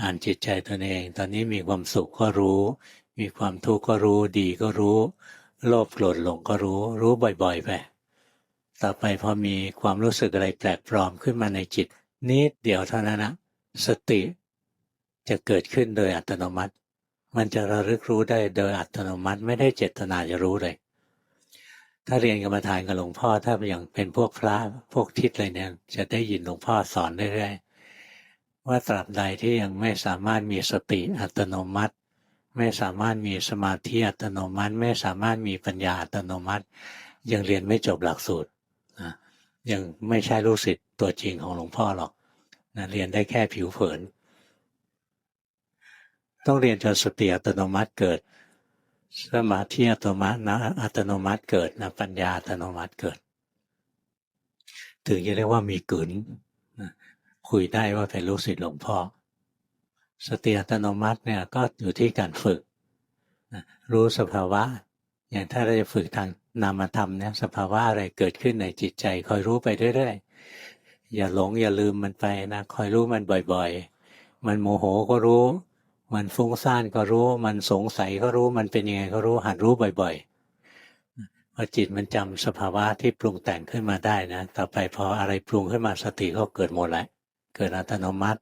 อ่านจิตใจตนเอง ตอนนี้มีความสุขก็รู้ มีความทุกข์ก็รู้ดีก็รู้ โลภโกรธหลงก็รู้ รู้บ่อยๆไปต่อไปพอมีความรู้สึกอะไรแปลกปลอมขึ้นมาในจิต นิดเดียวเท่านั้นนะสติจะเกิดขึ้นโดยอัตโนมัติ มันจะระลึกรู้ได้โดยอัตโนมัติไม่ได้เจตนาจะรู้เลย ถ้าเรียนกรรมฐานกับหลวงพ่อถ้าอย่างเป็นพวกพระพวกทิศอะไรเนี่ย จะได้ยินหลวงพ่อสอนเรื่อยๆ ว่าตราบใดที่ยังไม่สามารถมีสติอัตโนมัติ ไม่สามารถมีสมาธิอัตโนมัติ ไม่สามารถมีปัญญาอัตโนมัติ ยังเรียนไม่จบหลักสูตรนะยังไม่ใช่ลูกศิษย์ตัวจริงของหลวงพ่อหรอกนะเรียนได้แค่ผิวเผิน ต้องเรียนจนสติอัตโนมัติเกิด สมาธิอัตโนมัตินะอัตโนมัติเกิดนะปัญญาอัตโนมัติเกิด ถึงจะเรียกว่ามีกลืนนะ คุยได้ว่าเป็นลูกศิษย์หลวงพ่อ สติอัตโนมัติเนี่ยก็อยู่ที่การฝึก รู้สภาวะ อย่างถ้าเราจะฝึกทางนามธรรมเนี่ยสภาวะอะไรเกิดขึ้นในจิตใจ คอยรู้ไปเรื่อยๆ อย่าหลงอย่าลืมมันไปนะ คอยรู้มันบ่อยๆ มันโมโหก็รู้ มันฟุ้งซ่านก็รู้ มันสงสัยก็รู้ มันเป็นยังไงก็รู้หัดรู้บ่อยๆ พอจิตมันจำสภาวะที่ปรุงแต่งขึ้นมาได้นะ ต่อไปพออะไรปรุงขึ้นมาสติก็เกิดหมดแล้ว เกิดอัตโนมัติ